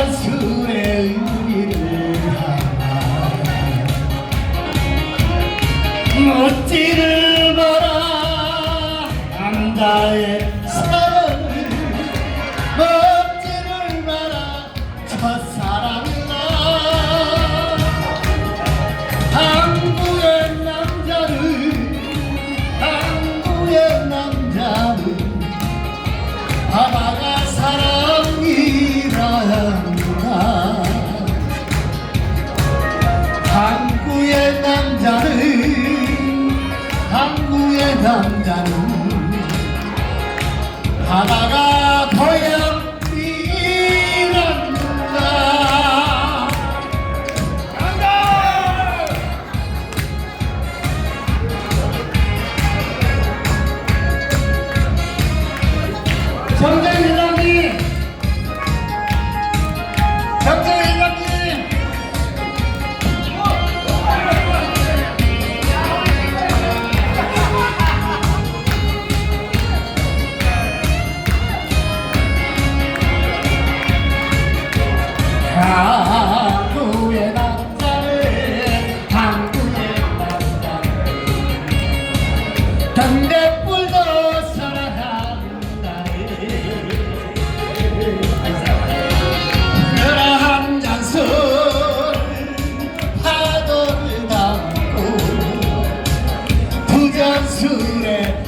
남자술의 의미를 하나. 묻지를 마라. 남자의 남자는 한국의 남자는 바다가 정정회장님 정정 부자술에